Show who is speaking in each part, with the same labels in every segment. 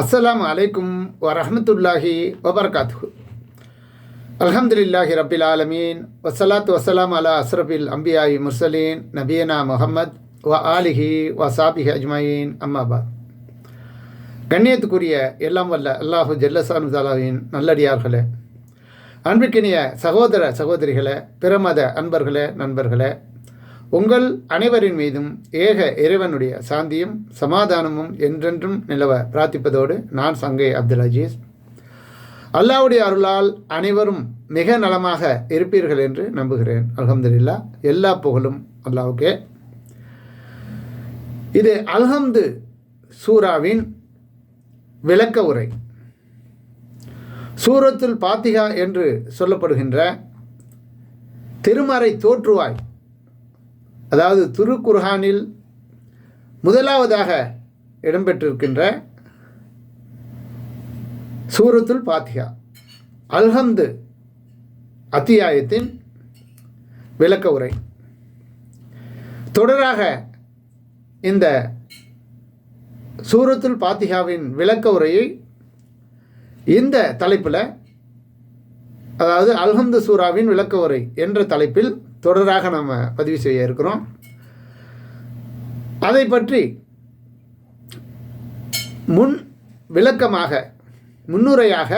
Speaker 1: அஸ்ஸலாமு அலைக்கும் வரஹமத்துல்லாஹி வபர்காத்து அல்ஹம்துலில்லாஹி ரபில் ஆலமீன். வசலாத் வசலாம் அலா அஸ்ரபில் அம்பியாயி முர்சலீன். நபியனா முஹம்மத் வ ஆலிஹி வ சாபிஹி அஜ்மாயின். அம்மாபாத் கண்ணியத்துக்குரிய எல்லாம் வல்ல அல்லாஹு ஜல்லசானு தாலாவின் நல்லடியார்களே. அன்பிற்கினிய சகோதர சகோதரிகளே பிரமத அன்பர்களே நண்பர்களே உங்கள் அனைவரின் மீதும் ஏக இறைவனுடைய சாந்தியும் சமாதானமும் என்றென்றும் நிலவ பிரார்த்திப்பதோடு நான் சங்கை அப்துல் அஜீஸ். அல்லாவுடைய அருளால் அனைவரும் மிக நலமாக இருப்பீர்கள் என்று நம்புகிறேன். அல்ஹம்துலில்லா எல்லா புகழும் அல்லாவுக்கே. இது அல்ஹம்து சூராவின் விளக்க உரை. சூரத்துல் பாத்திகா என்று சொல்லப்படுகின்ற திருமறை தோற்றுவாய். அதாவது திருக்குர்ஹானில் முதலாவதாக இடம்பெற்றிருக்கின்ற சூரத்துல் பாத்திகா அல்ஹந்து அத்தியாயத்தின் விளக்க உரை. தொடராக இந்த சூரத்துல் பாத்திகாவின் விளக்க உரையை இந்த தலைப்பில் அதாவது அல்ஹந்து சூராவின் விளக்க உரை என்ற தலைப்பில் தொடராக நம்ம பதிவு செய்ய இருக்கிறோம். அதை பற்றி முன் விளக்கமாக முன்னுரையாக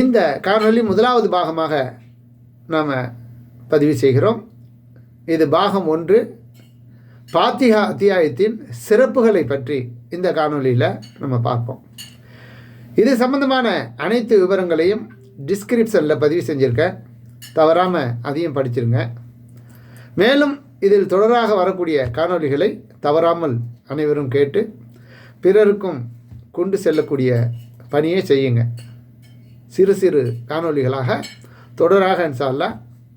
Speaker 1: இந்த காணொளி முதலாவது பாகமாக நாம் பதிவு செய்கிறோம். இது பாகம் ஒன்று பாத்திகா அத்தியாயத்தின் சிறப்புகளை பற்றி இந்த காணொளியில் நம்ம பார்ப்போம். இது சம்பந்தமான அனைத்து விவரங்களையும் டிஸ்கிரிப்ஷனில் பதிவு செஞ்சுருக்கேன். தவறாமல் அதையும் படிச்சிருங்க. மேலும் இதில் தொடராக வரக்கூடிய காணொளிகளை தவறாமல் அனைவரும் கேட்டு பிறருக்கும் கொண்டு செல்லக்கூடிய பணியை செய்யுங்க. சிறு சிறு காணொளிகளாக தொடராக இன்ஷால்லா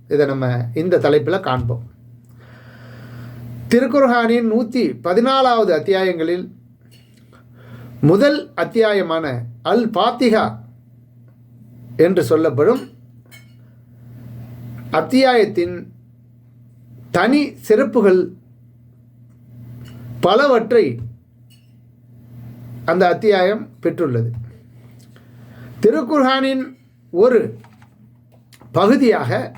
Speaker 1: இதை நம்ம இந்த தலைப்பில் காண்போம். திருக்குர்ஹானின் நூற்றி பதினாலாவது அத்தியாயங்களில் முதல் அத்தியாயமான அல் பாத்திகா என்று சொல்லப்படும் அத்தியாயத்தின் தனி சிறப்புகள் பலவற்றை அந்த அத்தியாயம் பெற்றுள்ளது. திருக்குர்ஹானின் ஒரு பகுதியாக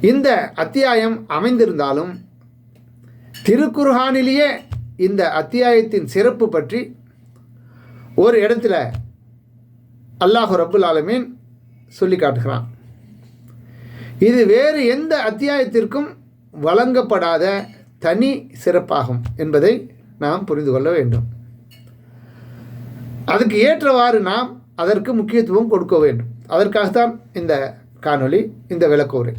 Speaker 1: இந்த அத்தியாயம் அமைந்திருந்தாலும் திருக்குர்ஹானிலேயே இந்த அத்தியாயத்தின் சிறப்பு பற்றி ஒரு இடத்துல அல்லாஹு ரபுல் ஆலமீன் சொல்லி காட்டுகிறான். இது வேறு எந்த அத்தியாயத்திற்கும் வழங்கப்படாத தனி சிறப்பாகும் என்பதை நாம் புரிந்து கொள்ள வேண்டும். அதுக்கு ஏற்றவாறு நாம் அதற்கு முக்கியத்துவம் கொடுக்க வேண்டும். அதற்காகத்தான் இந்த காணொளி இந்த விளக்கோரை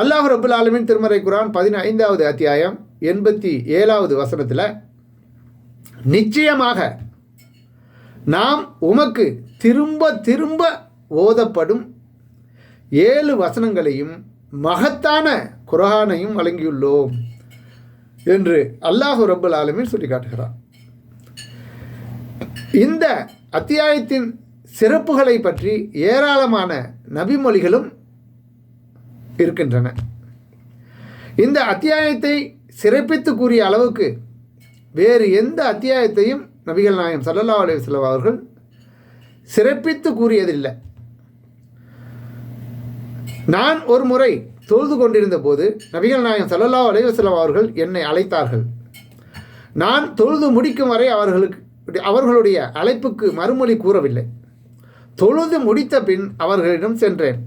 Speaker 1: அல்லாஹ் ரபுல் ஆலமின் திருமறை குரான் பதினைந்தாவது அத்தியாயம் எண்பத்தி ஏழாவது வசனத்தில் நிச்சயமாக நாம் உமக்கு திரும்ப திரும்ப ஓதப்படும் ஏழு வசனங்களையும் மகத்தான குரானையும் வழங்கியுள்ளோம் என்று அல்லாஹு ரபுல் ஆலமின் சொல்லி காட்டுகிறார் இந்த அத்தியாயத்தின் சிறப்புகளை பற்றி ஏராளமான நபிமொழிகளும் இருக்கின்றன. இந்த அத்தியாயத்தை சிறப்பித்து கூறிய அளவுக்கு வேறு எந்த அத்தியாயத்தையும் நபிகள் நாயம் சல்லல்லா அலுவலம் அவர்கள் சிறப்பித்து கூறியதில்லை. நான் ஒரு முறை தொழுது கொண்டிருந்த போது நபிகள் நாயகம் சல்லல்லா அலைவசலம் அவர்கள் என்னை அழைத்தார்கள். நான் தொழுது முடிக்கும் வரை அவர்களுக்கு அவர்களுடைய அழைப்புக்கு மறுமொழி கூறவில்லை. தொழுது முடித்த பின் அவர்களிடம் சென்றேன்.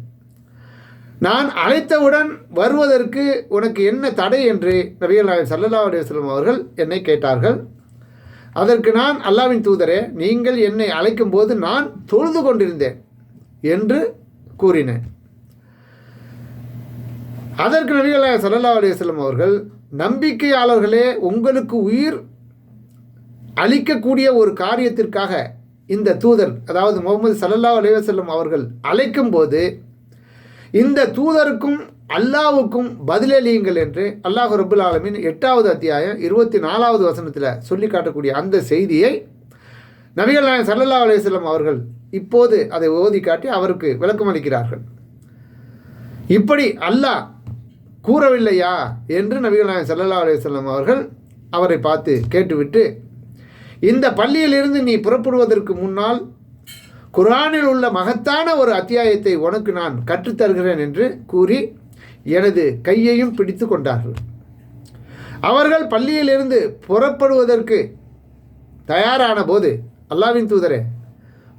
Speaker 1: நான் அழைத்தவுடன் வருவதற்கு உனக்கு என்ன தடை என்று நபிகள் நாயகம் சல்லல்லா அலைவசலம் அவர்கள் என்னை கேட்டார்கள். அதற்கு நான் அல்லாவின் தூதரே நீங்கள் என்னை அழைக்கும் போது நான் தொழுது கொண்டிருந்தேன் என்று கூறினேன். அதற்கு நபிகள் சல்லா சல்லல்லா அலுவலம் அவர்கள் நம்பிக்கையாளர்களே உங்களுக்கு உயிர் அளிக்கக்கூடிய ஒரு காரியத்திற்காக இந்த தூதர் அதாவது முகமது சல்லல்லா அலைவசல்லம் அவர்கள் அழைக்கும் போது இந்த தூதருக்கும் அல்லாவுக்கும் பதிலளியுங்கள் என்று அல்லாஹ் ரபுல் ஆலமின் எட்டாவது அத்தியாயம் இருபத்தி நாலாவது வசனத்தில் சொல்லி காட்டக்கூடிய அந்த செய்தியை நபிகள் நாயன் சல்லல்லா அலையம் அவர்கள் இப்போது அதை ஓதி காட்டி அவருக்கு விளக்கம் அளிக்கிறார்கள். இப்படி அல்லாஹ் கூறவில்லையா என்று நபிகள் நாயகம் சல்லல்லா அலையம் அவர்கள் அவரை பார்த்து கேட்டுவிட்டு இந்த பள்ளியிலிருந்து நீ புறப்படுவதற்கு முன்னால் குர்ஆனில் உள்ள மகத்தான ஒரு அத்தியாயத்தை உனக்கு நான் கற்றுத்தருகிறேன் என்று கூறி எனது கையையும் பிடித்து கொண்டார்கள். அவர்கள் பள்ளியிலிருந்து புறப்படுவதற்கு தயாரான போது அல்லாவின் தூதரே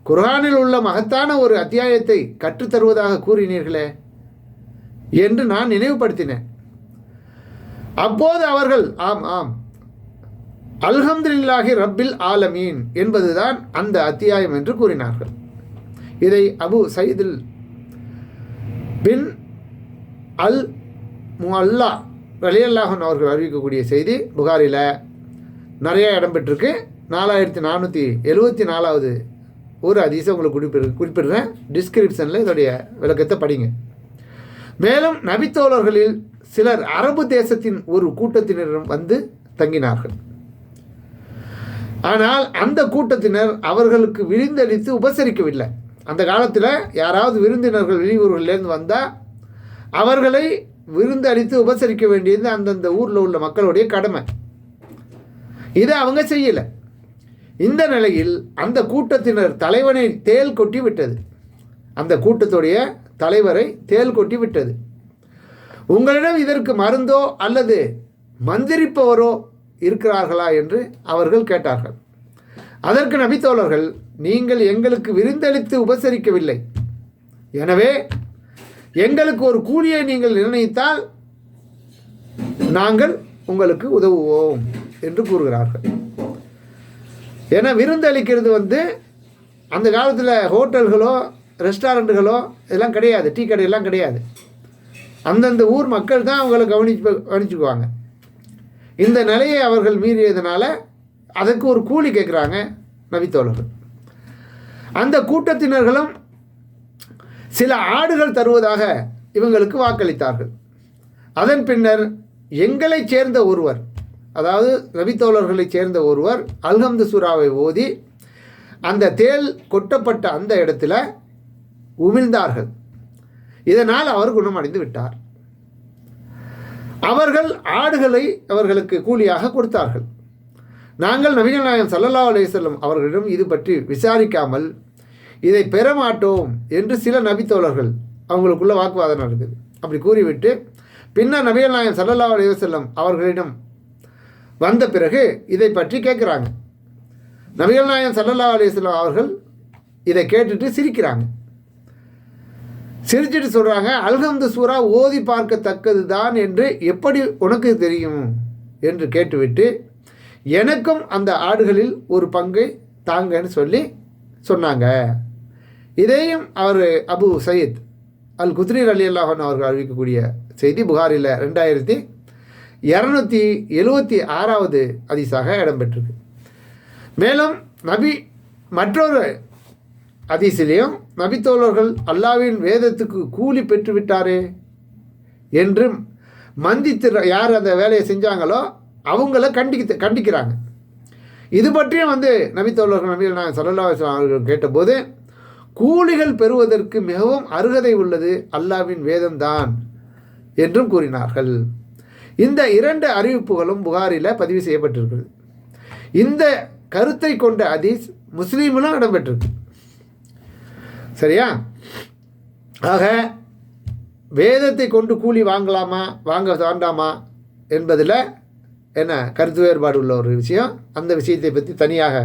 Speaker 1: குரானில் உள்ள மகத்தான ஒரு அத்தியாயத்தை கற்றுத்தருவதாக கூறினீர்களே என்று நான் நினைவுபடுத்தினேன். அப்போது அவர்கள் ஆம் ஆம். அல்ஹம்துலில்லாஹி ரப்பில் ஆலமீன் என்பதுதான் அந்த அத்தியாயம் என்று கூறினார்கள். இதை அபு சயிதில் பின் அல் முல்லா ரலியல்லாஹன் அவர்கள் அறிவிக்கக்கூடிய செய்தி புகாரில் நிறையா இடம்பெற்றிருக்கு நாலாயிரத்தி நானூற்றி எழுவத்தி நாலாவது ஒரு அதிசயம் உங்களுக்கு குறிப்பிடு குறிப்பிடுறேன். டிஸ்கிரிப்ஷனில் இதோடைய விளக்கத்தை படிங்க. மேலும் நபித்தோழர்களில் சிலர் அரபு தேசத்தின் ஒரு கூட்டத்தினரிடம் வந்து தங்கினார்கள். ஆனால் அந்த கூட்டத்தினர் அவர்களுக்கு விருந்தளித்து உபசரிக்கவில்லை. அந்த காலத்தில் யாராவது விருந்தினர்கள் வெளியூர்களிலேருந்து வந்தால் அவர்களை விருந்தளித்து உபசரிக்க வேண்டியது அந்தந்த ஊரில் உள்ள மக்களுடைய கடமை. இதை அவங்க செய்யலை. இந்த நிலையில் அந்த கூட்டத்தினர் தலைவனை தேல் கொட்டி விட்டது. அந்த கூட்டத்துடைய தலைவரை தேல் கொட்டி விட்டது. உங்களிடம் இதற்கு மருந்தோ அல்லது மந்திரிப்பவரோ இருக்கிறார்களா என்று அவர்கள் கேட்டார்கள். அதற்கு நபித்தோழர்கள் நீங்கள் எங்களுக்கு விருந்தளித்து உபசரிக்கவில்லை. எனவே எங்களுக்கு ஒரு கூலியை நீங்கள் நிர்ணயித்தால் நாங்கள் உங்களுக்கு உதவுவோம் என்று கூறுகிறார்கள். ஏன்னா விருந்தளிக்கிறது வந்து அந்த காலத்தில் ஹோட்டல்களோ ரெஸ்டாரண்ட்டுகளோ இதெல்லாம் கிடையாது. டீ கடையெல்லாம் கிடையாது. அந்தந்த ஊர் மக்கள் தான் அவங்கள கவனிச்சு கவனிச்சுக்குவாங்க. இந்த நிலையை அவர்கள் மீறியதுனால அதுக்கு ஒரு கூலி கேட்குறாங்க நபித்தோழர்கள் அந்த கூட்டத்தினர்களும் சில ஆடுகள் தருவதாக இவங்களுக்கு வாக்களித்தார்கள். அதன் பின்னர் எங்களைச் சேர்ந்த ஒருவர் அதாவது நபித்தோழர்களைச் சேர்ந்த ஒருவர் அல்ஹம்து சுறாவை ஓதி அந்த தேல் கொட்டப்பட்ட அந்த இடத்துல உமிழ்ந்தார்கள். இதனால் அவர் குணமடைந்து விட்டார். அவர்கள் ஆடுகளை அவர்களுக்கு கூலியாக கொடுத்தார்கள். நாங்கள் நபிகள் நாயகம் சல்லல்லா அலையம் அவர்களிடம் இது பற்றி விசாரிக்காமல் இதை பெற மாட்டோம் என்று சில நபித்தோழர்கள் அவங்களுக்குள்ள வாக்குவாதம் நடக்குது அப்படி கூறிவிட்டு பின்னர் நபிகள் நாயகம் சல்லல்லா அலையம் அவர்களிடம் வந்த பிறகு இதை பற்றி கேட்குறாங்க. நபிகள் நாயகம் சல்லல்லா அலையம் அவர்கள் இதை கேட்டுட்டு சிரிக்கிறாங்க. சிரிச்சிட்டு சொல்கிறாங்க அல்ஹம்து சூரா ஓதி பார்க்கத்தக்கது தான் என்று எப்படி உனக்கு தெரியும்? என்று கேட்டுவிட்டு எனக்கும் அந்த ஆடுகளில் ஒரு பங்கை தாங்கன்னு சொல்லி சொன்னாங்க. இதையும் அவர் அபு சயீத் அல் குத்ரீர் அலி அல்லாஹன் அவர்கள் அறிவிக்கக்கூடிய செய்தி புகாரில் ரெண்டாயிரத்தி இரநூத்தி எழுவத்தி ஆறாவது அதிசாக இடம்பெற்றிருக்கு. மேலும் நபி மற்றொரு அதிசிலையும் நபித்தோழர்கள் அல்லாவின் வேதத்துக்கு கூலி பெற்று விட்டாரே என்று மந்தித்து யார் அந்த வேலையை செஞ்சாங்களோ அவங்கள கண்டிக்க கண்டிக்கிறாங்க. இது பற்றியும் வந்து நபித்தோழர்கள் நபிகள் நான் சல்லல்லா அவர்கள் கேட்டபோது கூலிகள் பெறுவதற்கு மிகவும் அருகதை உள்ளது அல்லாவின் வேதம்தான் என்றும் கூறினார்கள். இந்த இரண்டு அறிவிப்புகளும் புகாரில் பதிவு செய்யப்பட்டிருக்கிறது. இந்த கருத்தை கொண்ட அதீஸ் முஸ்லீமிலும் இடம்பெற்றிருக்கு. சரியா? ஆக வேதத்தை கொண்டு கூலி வாங்கலாமா? வாங்க வேண்டாமா? என்பதில் என்ன கருத்து வேறுபாடு உள்ள ஒரு விஷயம். அந்த விஷயத்தை பற்றி தனியாக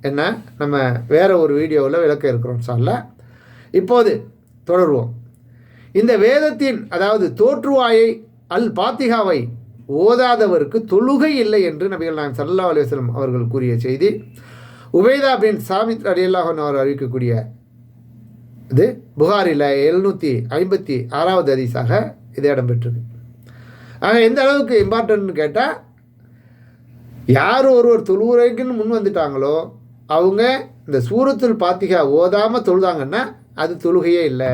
Speaker 1: என்ன நம்ம வேறு ஒரு வீடியோவில் விளக்க இருக்கிறோம் சார்ல. இப்போது தொடருவோம். இந்த வேதத்தின் அதாவது தோற்றுவாயை அல் பாத்திகாவை ஓதாதவருக்கு தொழுகை இல்லை என்று நபிகள் நான் சல்லா அலுவலம் அவர்கள் கூறிய செய்தி. உபேதா பின் சாமித் அலியல்லாஹன் அவர் அறிவிக்கக்கூடிய இது புகாரில் எழுநூற்றி ஐம்பத்தி ஆறாவது ஹதீஸாக இது இடம்பெற்றது ஆக எந்த அளவுக்கு இம்பார்ட்டன்ட்னு கேட்டால் யார் ஒருவர் தொழுவுரைக்குன்னு முன் வந்துட்டாங்களோ அவங்க இந்த சூரத்தில் பாத்திகா ஓதாமல் தொழுதாங்கன்னா அது தொழுகையே இல்லை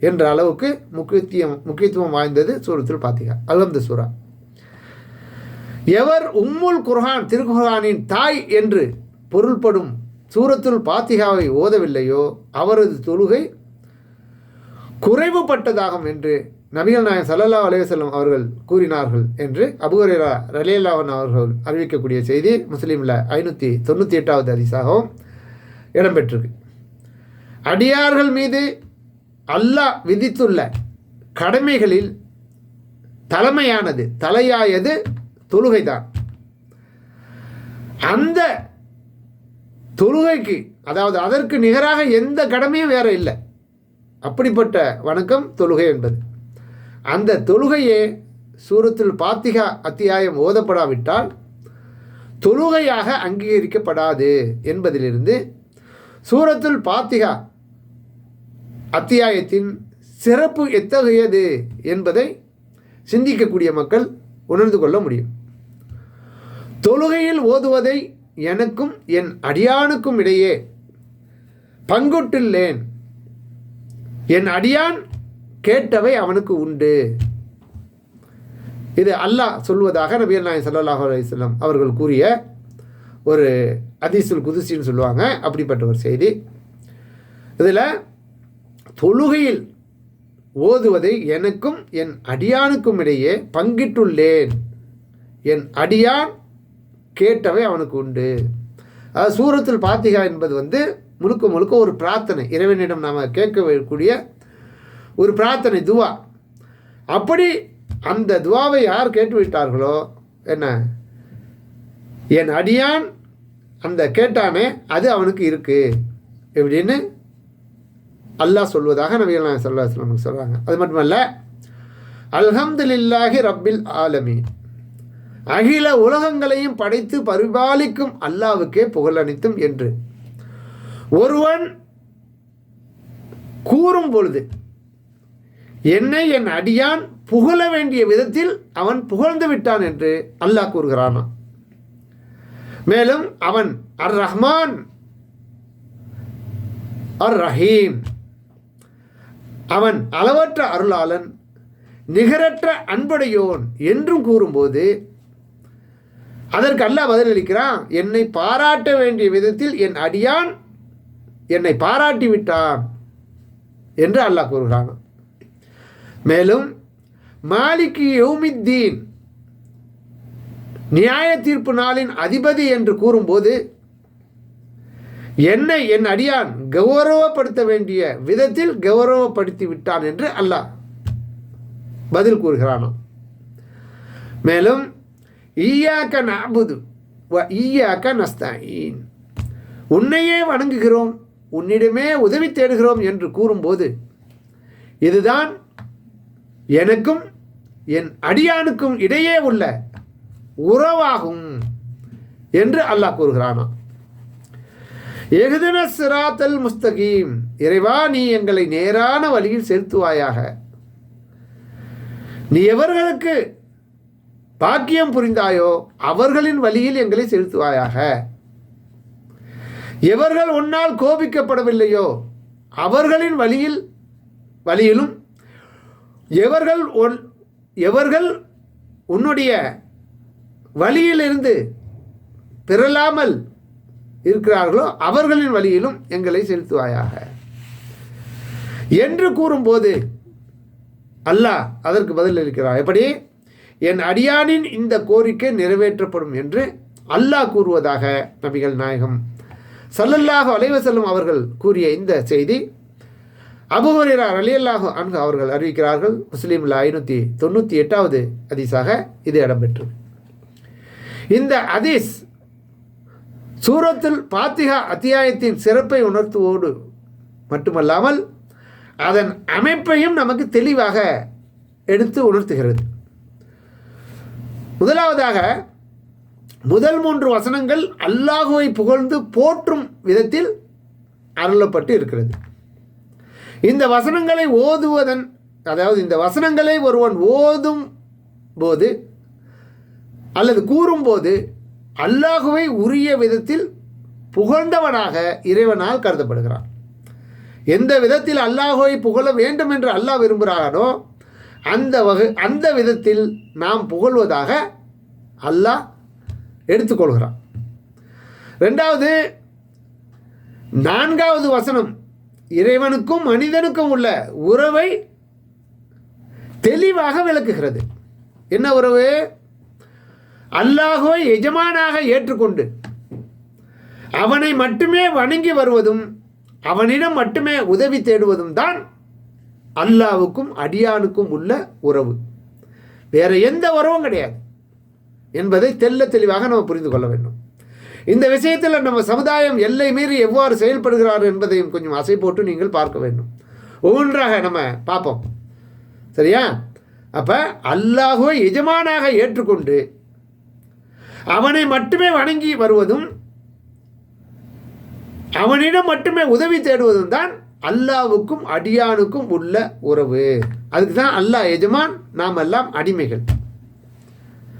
Speaker 1: என்ற அளவுக்கு முக்கியத்துவம் முக்கியத்துவம் வாய்ந்தது சூரத்தில் பாத்திகா அல்ஹம்து சூரா. எவர் உம்முல் குர்ஹான் திருக்குர்ஹானின் தாய் என்று பொருள்படும் சூரத்துல் பாத்திகாவை ஓதவில்லையோ? அவரது தொழுகை குறைவுபட்டதாகும் என்று நபிகள் நாயகம் சல்லல்லா அலைவசல்லம் அவர்கள் கூறினார்கள் என்று அபுஹரேரா ரலியல்லாவன் அவர்கள் அறிவிக்கக்கூடிய செய்தி முஸ்லீமில் ஐநூற்றி தொண்ணூற்றி எட்டாவது அதிசாகவும் இடம்பெற்றிருக்கு. அடியார்கள் மீது அல்லாஹ் விதித்துள்ள கடமைகளில் தலைமையானது தலையாயது தொழுகைதான். அந்த தொழுகைக்கு அதாவது அதற்கு நிகராக எந்த கடமையும் வேற இல்லை. அப்படிப்பட்ட வணக்கம் தொழுகை என்பது. அந்த தொழுகையே சூரத்தில் பாத்திகா அத்தியாயம் ஓதப்படாவிட்டால் தொழுகையாக அங்கீகரிக்கப்படாது என்பதிலிருந்து சூரத்துல் பாத்திகா அத்தியாயத்தின் சிறப்பு எத்தகையது என்பதை சிந்திக்கக்கூடிய மக்கள் உணர்ந்து கொள்ள முடியும். தொழுகையில் ஓதுவதை எனக்கும் என் அடியானுக்கும் இடையே பங்குட்டுள்ளேன் என் அடியான் கேட்டவை அவனுக்கு உண்டு. இது அல்லாஹ் சொல்வதாக நபியல் நாயன் சல்லாஹூ அலையம் அவர்கள் கூறிய ஒரு அதிசுல் குதிசின்னு சொல்லுவாங்க. அப்படிப்பட்ட ஒரு செய்தி. இதில் தொழுகையில் ஓதுவதை எனக்கும் என் அடியானுக்கும் இடையே பங்கிட்டுள்ளேன். என் அடியான் கேட்டவை அவனுக்கு உண்டு. அதாவது சூரத்தில் பாத்திகா என்பது வந்து முழுக்க முழுக்க ஒரு பிரார்த்தனை. இறைவனிடம் நாம் கேட்கக்கூடிய ஒரு பிரார்த்தனை துவா. அப்படி அந்த துவாவை யார் கேட்டுவிட்டார்களோ என்ன? என் அடியான் அந்த கேட்டானே அது அவனுக்கு இருக்குது எப்படின்னு அல்லாஹ் சொல்வதாக நபிகள் நாயகம் சல்லா நமக்கு சொல்கிறாங்க அது மட்டுமல்ல அல்ஹம்துலில்லாஹி ரப்பில் ஆலமீன். அகில உலகங்களையும் படைத்து பரிபாலிக்கும் அல்லாவுக்கே புகழ் என்று. ஒருவன் கூறும் பொழுது என்னை என் அடியான் புகழ வேண்டிய விதத்தில் அவன் புகழ்ந்து விட்டான் என்று அல்லாஹ் கூறுகிறானா? மேலும் அவன் அர் ரஹ்மான் அர் ரஹீம் அவன் அளவற்ற அருளாளன் நிகரற்ற அன்புடையோன் என்றும் கூறும்போது அதற்கு அல்லாஹ் பதிலளிக்கிறான் என்னை பாராட்ட வேண்டிய விதத்தில் என் அடியான் என்னை பாராட்டி விட்டான் என்று அல்லாஹ் கூறுகிறான். மேலும் மாலிக்கு யௌமித்தீன் நியாய தீர்ப்பு நாளின் அதிபதி என்று கூறும்போது என்னை என் அடியான் கௌரவப்படுத்த வேண்டிய விதத்தில் கௌரவப்படுத்தி விட்டான் என்று அல்லாஹ் பதில் கூறுகிறானாம். மேலும் ஈயாக்க நாபுது ஈயாக்க நஸ்தாயின் உன்னையே வணங்குகிறோம் உன்னிடமே உதவி தேடுகிறோம் என்று கூறும்போது இதுதான் எனக்கும் என் அடியானுக்கும் இடையே உள்ள உறவாகும் என்று அல்லாஹ் கூறுகிறானா எகுதன சிராத்தல் முஸ்தகீம் இறைவா நீ எங்களை நேரான வழியில் செலுத்துவாயாக. நீ எவர்களுக்கு பாக்கியம் புரிந்தாயோ அவர்களின் வழியில் எங்களை செலுத்துவாயாக? எவர்கள் உன்னால் கோபிக்கப்படவில்லையோ அவர்களின் வழியில் வழியிலும் எவர்கள் ஒன் எவர்கள் உன்னுடைய வழியிலிருந்து பிறலாமல் இருக்கிறார்களோ அவர்களின் வழியிலும் எங்களை செலுத்துவாயாக. என்று கூறும்போது அல்லாஹ் அதற்கு பதில் இருக்கிறார் எப்படி? என் அடியானின் இந்த கோரிக்கை நிறைவேற்றப்படும் என்று அல்லாஹ் கூறுவதாக நபிகள் நாயகம் சல்லல்லாஹு அலைவசல்லம் அவர்கள் கூறிய இந்த செய்தி. அபுஹரா அலியல்லாஹு அன்கு அவர்கள் அறிவிக்கிறார்கள் முஸ்லீமில் ஐநூற்றி தொண்ணூற்றி எட்டாவது அதிசாக இது இடம்பெற்றது. இந்த அதீஸ் சூரத்தில் பாத்திகா அத்தியாயத்தின் சிறப்பை உணர்த்துவோடு மட்டுமல்லாமல் அதன் அமைப்பையும் நமக்கு தெளிவாக எடுத்து உணர்த்துகிறது. முதலாவதாக முதல் மூன்று வசனங்கள் அல்லாஹுவை புகழ்ந்து போற்றும் விதத்தில் அருளப்பட்டு இருக்கிறது. இந்த வசனங்களை ஓதுவதன் அதாவது இந்த வசனங்களை ஒருவன் ஓதும் போது அல்லது கூறும்போது அல்லாஹுவை உரிய விதத்தில் புகழ்ந்தவனாக இறைவனால் கருதப்படுகிறான். எந்த விதத்தில் அல்லாஹுவை புகழ வேண்டும் என்று அல்லாஹ் விரும்புகிறானோ அந்த வகை அந்த விதத்தில் நாம் புகழ்வதாக அல்லாஹ் எடுத்துக்கொள்கிறான். ரெண்டாவது நான்காவது வசனம் இறைவனுக்கும் மனிதனுக்கும் உள்ள உறவை தெளிவாக விளக்குகிறது. என்ன உறவு? அல்லாஹுவை எஜமானாக ஏற்றுக்கொண்டு அவனை மட்டுமே வணங்கி வருவதும் அவனிடம் மட்டுமே உதவி தேடுவதும் தான் அல்லாவுக்கும் அடியானுக்கும் உள்ள உறவு. வேற எந்த உறவும் கிடையாது. என்பதை தெல்ல தெளிவாக நம்ம புரிந்து கொள்ள வேண்டும். இந்த விஷயத்தில் நம்ம சமுதாயம் எல்லை மீறி எவ்வாறு செயல்படுகிறார் என்பதையும் கொஞ்சம் அசை போட்டு நீங்கள் பார்க்க வேண்டும். ஒவ்வொன்றாக நம்ம பார்ப்போம். சரியா? அப்போ அல்லாஹுவை எஜமானாக ஏற்றுக்கொண்டு அவனை மட்டுமே வணங்கி வருவதும் அவனிடம் மட்டுமே உதவி தேடுவதும் தான் அல்லாவுக்கும் அடியானுக்கும் உள்ள உறவு. அதுக்கு தான் அல்லாஹ் எஜமான் நாம் எல்லாம் அடிமைகள்.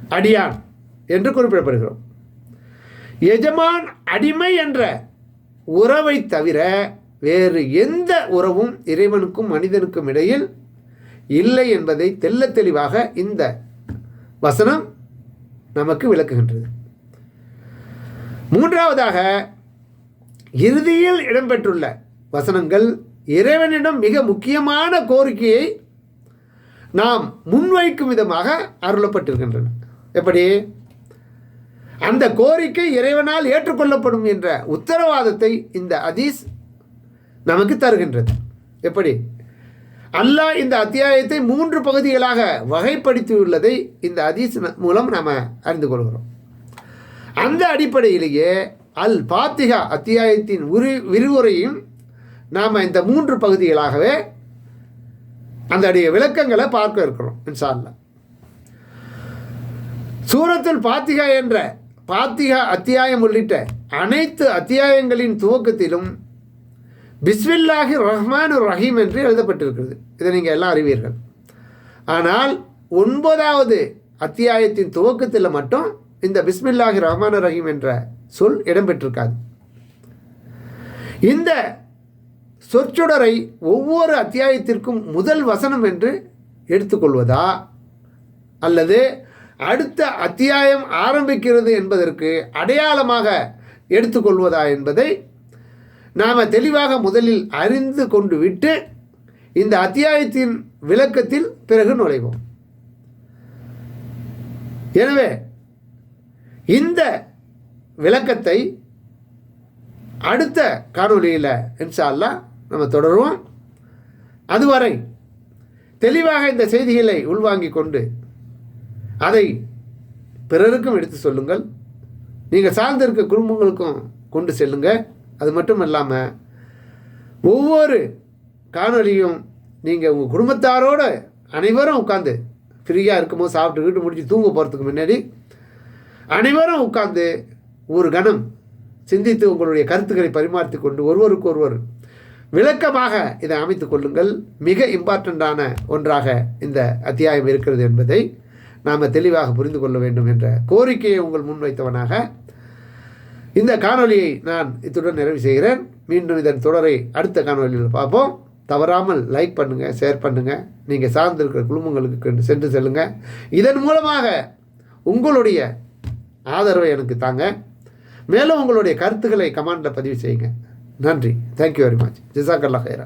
Speaker 1: அடியான் என்று குறிப்பிடப்படுகிறோம். எஜமான் அடிமை என்ற உறவை தவிர வேறு எந்த உறவும் இறைவனுக்கும் மனிதனுக்கும் இடையில் இல்லை என்பதை தெல்ல தெளிவாக இந்த வசனம் நமக்கு விளக்குகின்றது. மூன்றாவதாக இறுதியில் இடம்பெற்றுள்ள வசனங்கள் இறைவனிடம் மிக முக்கியமான கோரிக்கையை நாம் முன்வைக்கும் விதமாக அருளப்பட்டிருக்கின்றன. எப்படி? அந்த கோரிக்கை இறைவனால் ஏற்றுக்கொள்ளப்படும் என்ற உத்தரவாதத்தை இந்த அதீஸ் நமக்கு தருகின்றது. எப்படி? அல்லாஹ் இந்த அத்தியாயத்தை மூன்று பகுதிகளாக வகைப்படுத்தியுள்ளதை இந்த அதீஸ் மூலம் நாம் அறிந்து கொள்கிறோம். அந்த அடிப்படையிலேயே அல் பாத்திகா அத்தியாயத்தின் உரு விரிவுரையும் நாம் இந்த மூன்று பகுதிகளாகவே அந்த விளக்கங்களை பார்க்க இருக்கிறோம் இன்ஷா சூரத்தில் பாத்திகா என்ற பாத்திகா அத்தியாயம் உள்ளிட்ட அனைத்து அத்தியாயங்களின் துவக்கத்திலும் பிஸ்மில்லாஹி ரஹ்மான் ரஹீம் என்று எழுதப்பட்டிருக்கிறது. இதை நீங்கள் எல்லாம் அறிவீர்கள். ஆனால் ஒன்பதாவது அத்தியாயத்தின் துவக்கத்தில் மட்டும் இந்த பிஸ்மில்லாஹி ரஹ்மான் ரஹீம் என்ற சொல் இடம்பெற்றிருக்காது. இந்த சொற்சொடரை ஒவ்வொரு அத்தியாயத்திற்கும் முதல் வசனம் என்று எடுத்துக்கொள்வதா? அல்லது அடுத்த அத்தியாயம் ஆரம்பிக்கிறது என்பதற்கு அடையாளமாக எடுத்துக்கொள்வதா என்பதை நாம் தெளிவாக முதலில் அறிந்து கொண்டு விட்டு இந்த அத்தியாயத்தின் விளக்கத்தில் பிறகு நுழைவோம். எனவே இந்த விளக்கத்தை அடுத்த காணொலியில் இன்ஷால்லா நம்ம தொடருவோம். அதுவரை தெளிவாக இந்த செய்திகளை உள்வாங்கிக் கொண்டு அதை பிறருக்கும் எடுத்து சொல்லுங்கள். நீங்கள் சார்ந்திருக்க குடும்பங்களுக்கும் கொண்டு செல்லுங்க அது மட்டும் இல்லாமல் ஒவ்வொரு காணொலியும் நீங்கள் உங்கள் குடும்பத்தாரோட அனைவரும் உட்காந்து ஃப்ரீயாக இருக்கும்போது சாப்பிட்டு வீட்டு முடிச்சு தூங்க போகிறதுக்கு முன்னாடி அனைவரும் உட்காந்து ஒரு கணம் சிந்தித்து உங்களுடைய கருத்துக்களை பரிமாறித்து கொண்டு ஒருவருக்கு ஒருவர் விளக்கமாக இதை அமைத்து கொள்ளுங்கள். மிக இம்பார்ட்டண்ட்டான ஒன்றாக இந்த அத்தியாயம் இருக்கிறது என்பதை நாம் தெளிவாக புரிந்து கொள்ள வேண்டும் என்ற கோரிக்கையை உங்கள் முன்வைத்தவனாக இந்த காணொலியை நான் இத்துடன் நிறைவு செய்கிறேன். மீண்டும் இதன் தொடரை அடுத்த காணொலியில் பார்ப்போம். தவறாமல் லைக் பண்ணுங்கள் ஷேர் பண்ணுங்கள் நீங்கள் சார்ந்திருக்கிற குடும்பங்களுக்கு சென்று செல்லுங்கள் இதன் மூலமாக உங்களுடைய ஆதரவை எனக்கு தாங்க. மேலும் உங்களுடைய கருத்துக்களை கமாண்டில் பதிவு செய்யுங்க. நன்றி தேங்க்யூ வெரி மச் ஜிசாக்கல்லா ஹைரா